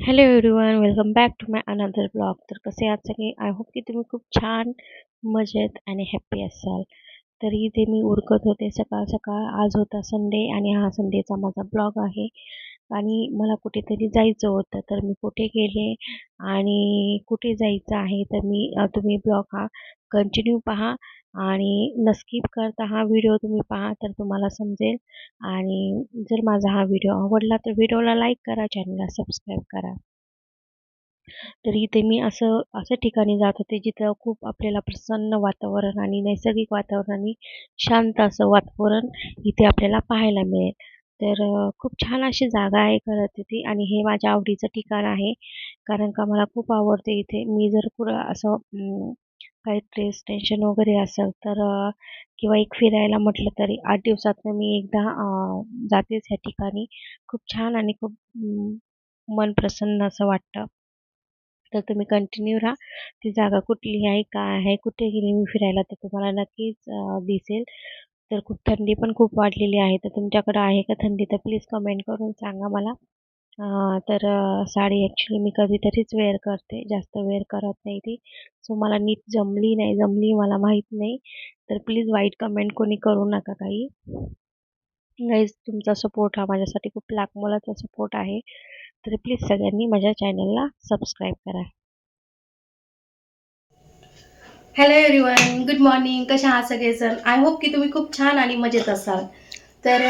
Hello everyone welcome back to my another blog तर कसे आहात सगळे? आय होप की तुम्ही खूप छान मजेत आणि हॅप्पी असाल. तर इथे मी उरकत होते. सकाळ सकाळ आज होता संडे आणि हा संडेचा माझा ब्लॉग आहे. आणि मला कुठेतरी जायचं होतं तर मी कुठे गेले आणि कुठे जायचं आहे तर मी तुम्ही ब्लॉग हा कंटिन्यू पहा आणि न स्किप करता हा व्हिडिओ तुम्ही पहा तर तुम्हाला समजेल. आणि जर माझा हा व्हिडिओ आवडला तर व्हिडिओला लाईक करा चॅनलला सबस्क्राईब करा. तर इथे मी असं असं ठिकाणी जात होते जिथं खूप आपल्याला प्रसन्न वातावरण आणि नैसर्गिक वातावरण आणि शांत असं वातावरण इथे आपल्याला पाहायला मिळेल. तर खूप छान अशी जागा आहे खरं तिथे आणि हे माझ्या आवडीचं ठिकाण आहे. कारण का मला खूप आवडते इथे. मी जर कुठं असं काही स्ट्रेस टेन्शन वगैरे असेल तर किंवा एक फिरायला म्हटलं तरी आठ दिवसातनं मी एकदा जातेच ह्या ठिकाणी. खूप छान आणि खूप मन प्रसन्न असं वाटतं. तर तुम्ही कंटिन्यू राहा. ती जागा कुठली आहे काय आहे कुठे गेली मी फिरायला तर तुम्हाला नक्कीच दिसेल. तर खूप थंडी पण खूप वाढलेली आहे. तर तुमच्याकडं आहे का थंडी? तर प्लीज कमेंट करून सांगा मला. तर साडी ॲक्च्युली मी कधीतरीच वेअर करते. जास्त वेअर करत नाही ती. सो मला नीट जमली नाही. जमली मला माहीत नाही. तर प्लीज वाईट कमेंट कोणी करू नका काही. गाईज तुमचा सपोर्ट हा माझ्यासाठी खूप लाखमोलाचा सपोर्ट आहे. तर प्लीज सगळ्यांनी माझ्या चॅनलला सबस्क्राईब करा. हॅलो एव्हरीवन गुड मॉर्निंग कशा आहात सगळेजण? आय होप की तुम्ही खूप छान आणि मजेत असाल. तर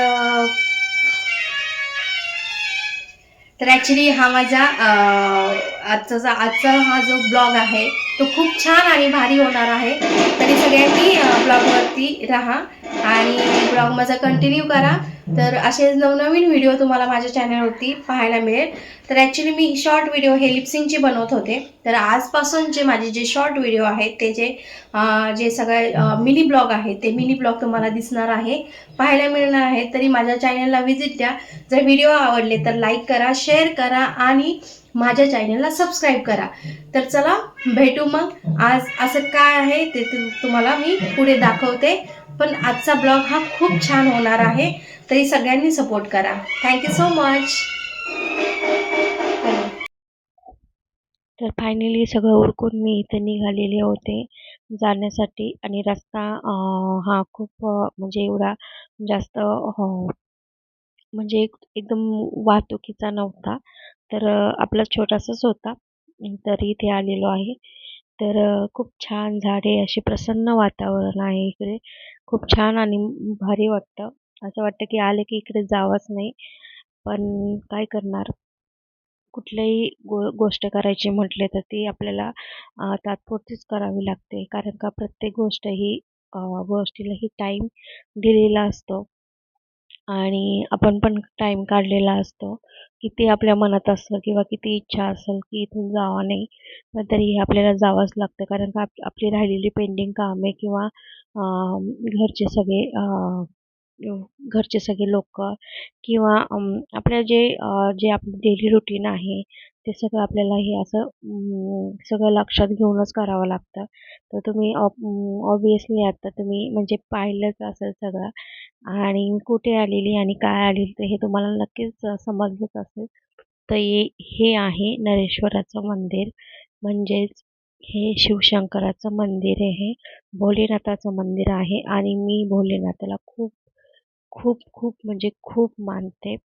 तर ॲक्च्युली हा माझा आजचा आजचा हा जो ब्लॉग आहे तो खूप छान आणि भारी होणार आहे. तरी सगळ्यांनी ब्लॉगवरती राहा आणि ब्लॉग माझा कंटिन्यू करा. तर असे नवनवीन व्हिडिओ तुम्हाला माझ्या चॅनलवरती पाहायला मिळेल. तर ॲक्च्युली मी शॉर्ट व्हिडिओ हे लिप्सिंगचे बनवत होते. तर आजपासून जे माझे जे शॉर्ट व्हिडिओ आहेत ते जे जे सगळे मिनी ब्लॉग आहेत ते मिनी ब्लॉग तुम्हाला दिसणार आहे पाहायला मिळणार आहे. तरी माझ्या चॅनलला व्हिजिट द्या. जर व्हिडिओ आवडले तर लाईक करा शेअर करा आणि माझ्या चॅनलला सबस्क्राईब करा. तर चला भेटू मग. आज असं काय आहे ते तुम्हाला मी पुढे दाखवते. पण आजचा ब्लॉग हा खूप छान होणार आहे. तरी सगळ्यांनी सपोर्ट करा. थँक्यू सो मच तर फायनली सगळं उरकून मी इथे निघालेले होते जाण्यासाठी. आणि रस्ता हा खूप म्हणजे एवढा जास्त हो, म्हणजे एकदम वाहतुकीचा नव्हता. तर आपला छोटासाच होता. तर इथे आलेलो आहे. तर खूप छान झाडे असे प्रसन्न वातावरण आहे इकडे. खूप छान आणि भारी वाटतं. असं वाटतं की आले की इकडे जावंच नाही. पण काय करणार? कुठल्याही गो गोष्ट करायची म्हटले तर ती आपल्याला तात्पुरतीच करावी लागते. कारण का प्रत्येक गोष्ट ही गोष्टीलाही टाईम दिलेला असतो. आणि आपण पण टाईम काढलेला असतो. किती आपल्या मनात असलं किंवा किती इच्छा असेल की इथून जावा नाही पण तरीही आपल्याला जावंच लागतं. कारण का आपली राहिलेली पेंडिंग कामे किंवा घरचे सगळे घरचे सगळे लोक किंवा आपल्या जे जे आपलं डेली रुटीन आहे ते सगळं आपल्याला हे असं सगळं लक्षात घेऊनच करावं लागतं. तर तुम्ही ऑब्वियसली आता तुम्ही म्हणजे पाहिलंच असेल सगळं आणि कुठे आलेली आणि काय आलेली तर हे तुम्हाला नक्कीच समजलंच असेल. तर हे आहे नरेश्वराचं मंदिर. म्हणजेच हे शिवशंकराचं मंदिर आहे भोलेनाथाचं मंदिर आहे आणि मी भोलेनाथाला खूप खूप खूप म्हणजे खूप मानते.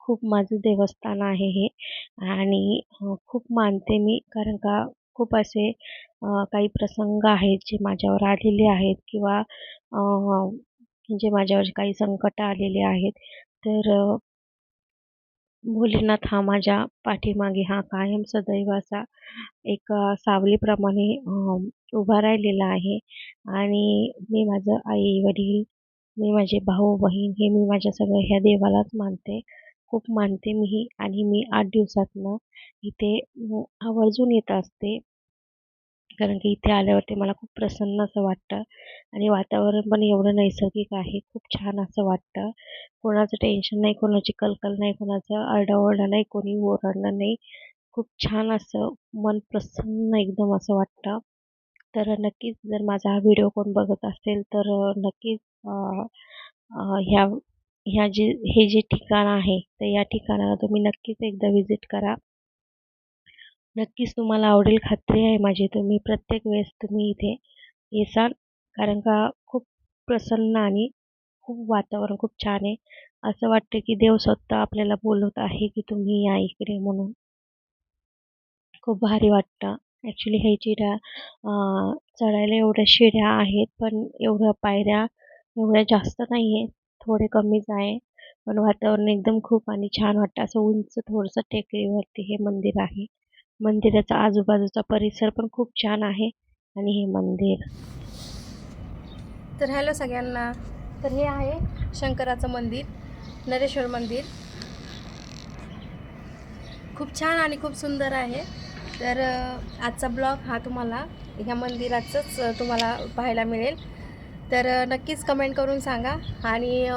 खूप माझं देवस्थान आहे हे आणि खूप मानते मी कारण का खूप असे काही प्रसंग आहेत जे माझ्यावर आलेले आहेत किंवा जे माझ्यावर काही संकट आलेले आहेत. तर भोलेनाथ हा माझ्या पाठीमागे हा कायम सदैव असा एक सावलीप्रमाणे उभा राहिलेला आहे. आणि मी माझं आई वडील मी माझे भाऊ बहीण हे मी माझ्या सगळ्या ह्या देवालाच मानते. खूप मानते मी आणि मी आठ दिवसातनं इथे आवर्जून येत असते. कारण की इथे आल्यावरती मला खूप प्रसन्न असं वाटतं. आणि वातावरण पण एवढं नैसर्गिक आहे. खूप छान असं वाटतं. कोणाचं टेन्शन नाही कोणाची कलकल नाही कोणाचं आरडाओरडा नाही कोणी ओरडणं नाही. खूप छान असं मन प्रसन्न एकदम असं वाटतं. तर नक्कीच जर माझा हा व्हिडिओ कोण बघत असेल तर नक्कीच ह्या ह्या जे हे जे ठिकाण आहे तर या ठिकाणाला तुम्ही नक्कीच एकदा व्हिजिट करा. नक्कीच तुम्हाला आवडेल खात्री आहे माझी. तुम्ही प्रत्येक वेळेस तुम्ही इथे येसाल कारण का खूप प्रसन्न आणि खूप वातावरण खूप छान आहे. असं वाटतं की देव स्वतः आपल्याला बोलवत आहे की तुम्ही या इकडे म्हणून. खूप भारी वाटतं. ॲक्च्युली हे चिऱ्या चढायला एवढ्या शिड्या आहेत पण एवढ्या पायऱ्या एवढ्या जास्त नाही आहे थोडे कमीच आहे. पण वातावरण एकदम खूप आणि छान वाटतं. असं उंच थोडंसं टेकडीवरती हे मंदिर आहे. मंदिराचा आजूबाजूचा परिसर पण खूप छान आहे आणि हे मंदिर. तर हॅलो सगळ्यांना. तर हे आहे शंकराचं मंदिर नरेश्वर मंदिर. खूप छान आणि खूप सुंदर आहे. तर आजचा ब्लॉग हा तुम्हाला ह्या मंदिराचंच तुम्हाला पाहायला मिळेल. तर नक्कीच कमेंट करून सांगा आणि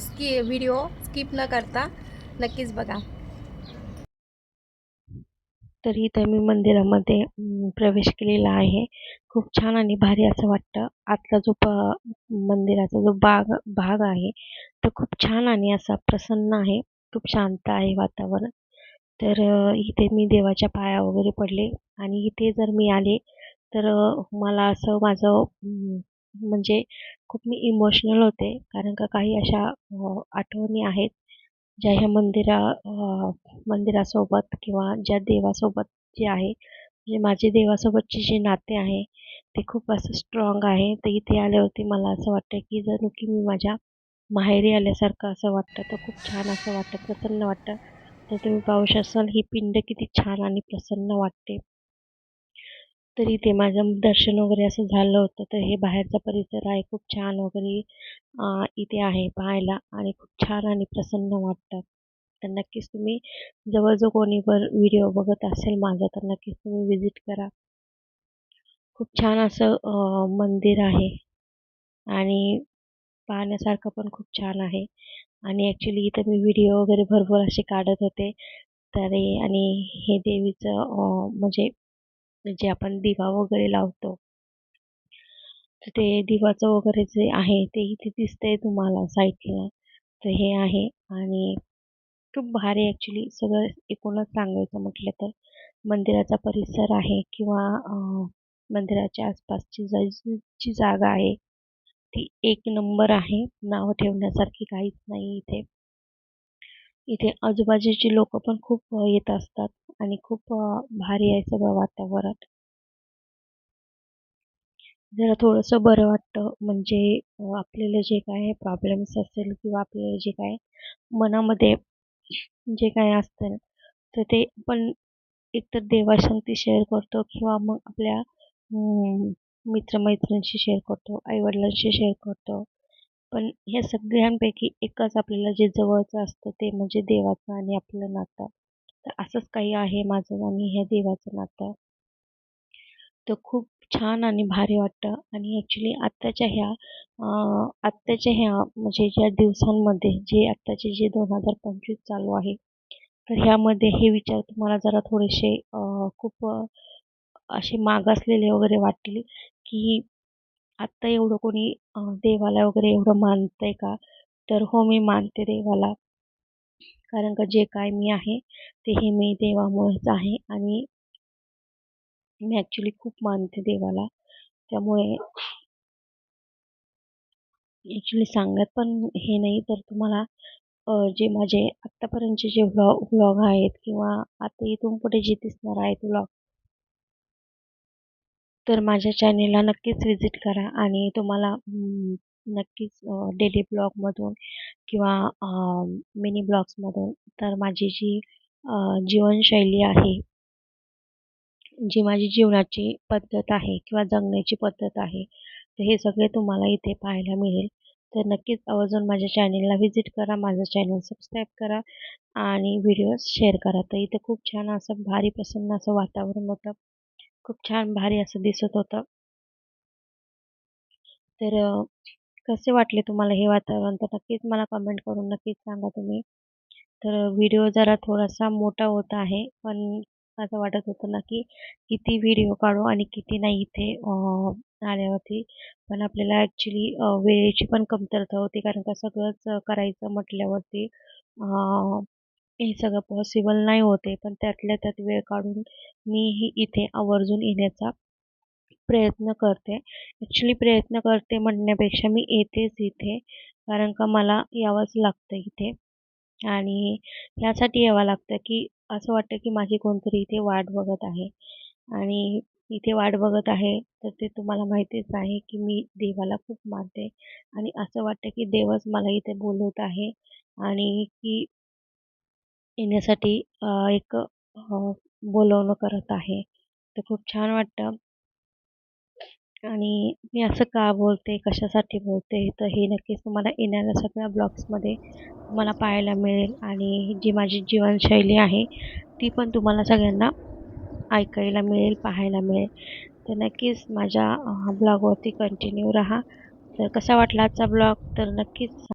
स्की व्हिडिओ स्किप न करता नक्कीच बघा. तर इथं मी मंदिरामध्ये प्रवेश केलेला आहे. खूप छान आणि भारी असं वाटतं. आतला जो प मंदिराचा जो बाग भाग आहे तो खूप छान आणि असा प्रसन्न आहे. खूप शांत आहे वातावरण. तर इथे मी देवाच्या पाया वगैरे पडले आणि इथे जर मी आले तर मला असं माझं म्हणजे खूप मी इमोशनल होते. कारण का काही अशा आठवणी आहेत. ज्या ह्या मंदिरा मंदिरासोबत किंवा ज्या देवासोबत जे आहे म्हणजे माझे देवासोबतचे जे नाते आहे ते खूप असं स्ट्रॉंग आहे. तर इथे आल्यावरती मला असं वाटतं की जणू की मी माझ्या माहेरी आल्यासारखं असं वाटतं तर खूप छान असं वाटतं प्रसन्न वाटतं. तर तुम्ही पाहू शकाल ही पिंड किती छान आणि प्रसन्न वाटते. तर इथे माझं दर्शन वगैरे असं झालं होतं. तर हे बाहेरचा परिसर आहे खूप छान वगैरे इथे आहे पाहायला आणि खूप छान आणि प्रसन्न वाटतं. तर नक्कीच तुम्ही जवळ जो कोणी वर व्हिडिओ बघत असेल माझा तर नक्कीच तुम्ही व्हिजिट करा. खूप छान असं मंदिर आहे आणि पाहण्यासारखं पण खूप छान आहे. आणि ॲक्च्युली इथं मी व्हिडिओ वगैरे भरपूर असे काढत होते. तर आणि हे देवीचं म्हणजे जे आपण दिवा वगैरे लावतो. तर ते दिवाचं वगैरे जे आहे ते इथे दिसतंय तुम्हाला साईडला. तर हे आहे आणि खूप भारी ॲक्च्युली सगळं एकूणच सांगायचं म्हटलं तर मंदिराचा परिसर आहे किंवा मंदिराच्या आसपासची जी जागा आहे ती एक नंबर आहे. नावं ठेवण्यासारखी काहीच नाही इथे. इथे आजूबाजूची लोक पण खूप येत असतात आणि खूप भारी आहे सगळं वातावरण. जरा थोडंसं बरं वाटतं म्हणजे आपल्याला जे काय प्रॉब्लेम्स असेल किंवा आपल्याला जे काय मनामध्ये जे काय असतं तर ते आपण एकतर देवाशांती शेअर करतो किंवा मग आपल्या मित्रमैत्रिणींशी शेअर करतो आईवडिलांशी शेअर करतो. पण ह्या सगळ्यांपैकी एकच आपल्याला जे जवळचं असतं ते म्हणजे देवाचं आणि आपलं नातं. तर असंच काही आहे माझं आणि ह्या देवाचं नातं. तर खूप छान आणि भारी वाटतं. आणि ॲक्च्युली आत्ताच्या ह्या आत्ताच्या ह्या म्हणजे ज्या दिवसांमध्ये जे आत्ताचे जे दोन हजार पंचवीस चालू आहे तर ह्यामध्ये हे विचार तुम्हाला जरा थोडेसे खूप असे मागासलेले वगैरे वाटतील की आत्ता एवढं कोणी देवाला वगैरे एवढं मानतंय का? तर हो मी मानते देवाला. कारण का जे काय मी आहे ते हे मी देवामुळेच आहे आणि मी ॲक्च्युली खूप मानते देवाला. त्यामुळे ॲक्च्युली सांगत पण हे नाही. तर तुम्हाला जे माझे आत्तापर्यंतचे जे व्लॉग व्लॉग आहेत किंवा आता इथून पुढे जे दिसणार आहेत व्लॉग तर माझ्या चॅनेलला नक्कीच व्हिजिट करा आणि तुम्हाला नक्कीच डेली ब्लॉगमधून किंवा मिनी ब्लॉग्समधून तर माझी जी जीवनशैली आहे जी माझी जीवनाची पद्धत आहे किंवा जगण्याची पद्धत आहे तर हे सगळे तुम्हाला इथे पाहायला मिळेल. तर नक्कीच आवर्जून माझ्या चॅनेलला व्हिजिट करा माझं चॅनल सबस्क्राईब करा आणि व्हिडिओज शेअर करा. तर इथं खूप छान असं भारी प्रसन्न असं वातावरण होतं. खूप छान भारी असं दिसत होतं. तर कसे वाटले तुम्हाला हे वातावरण? तर नक्कीच मला कमेंट करून नक्कीच सांगा तुम्ही. तर व्हिडिओ जरा थोडासा मोठा होत आहे पण असं वाटत होतं ना की किती व्हिडिओ काढू आणि किती नाही इथे आल्यावरती. पण आपल्याला ॲक्च्युली वेळेची पण कमतरता होती कारण का सगळंच करायचं म्हटल्यावरती हे सगळं पॉसिबल नाही होते. पण त्यातल्या त्यात वेळ काढून मीही इथे आवर्जून येण्याचा प्रयत्न करते. ॲक्च्युली प्रयत्न करते म्हणण्यापेक्षा मी येतेच इथे. कारण का मला यावंच लागतं इथे. आणि ह्यासाठी यावं लागतं की असं वाटतं की माझी कोणतरी इथे वाट बघत आहे. आणि इथे वाट बघत आहे तर ते तुम्हाला माहितीच आहे की मी देवाला खूप मानते. आणि असं वाटतं की देवच मला इथे बोलवत आहे. आणि की येण्यासाठी एक बोलवणं करत आहे. तर खूप छान वाटतं. आणि मी असं का बोलते कशासाठी बोलते तर हे नक्कीच तुम्हाला येणाऱ्या सगळ्या ब्लॉग्समध्ये तुम्हाला पाहायला मिळेल. आणि जी माझी जीवनशैली आहे ती पण तुम्हाला सगळ्यांना ऐकायला मिळेल पाहायला मिळेल. तर नक्कीच माझ्या ब्लॉगवरती कंटिन्यू राहा. तर कसा वाटला आजचा ब्लॉग? तर नक्कीच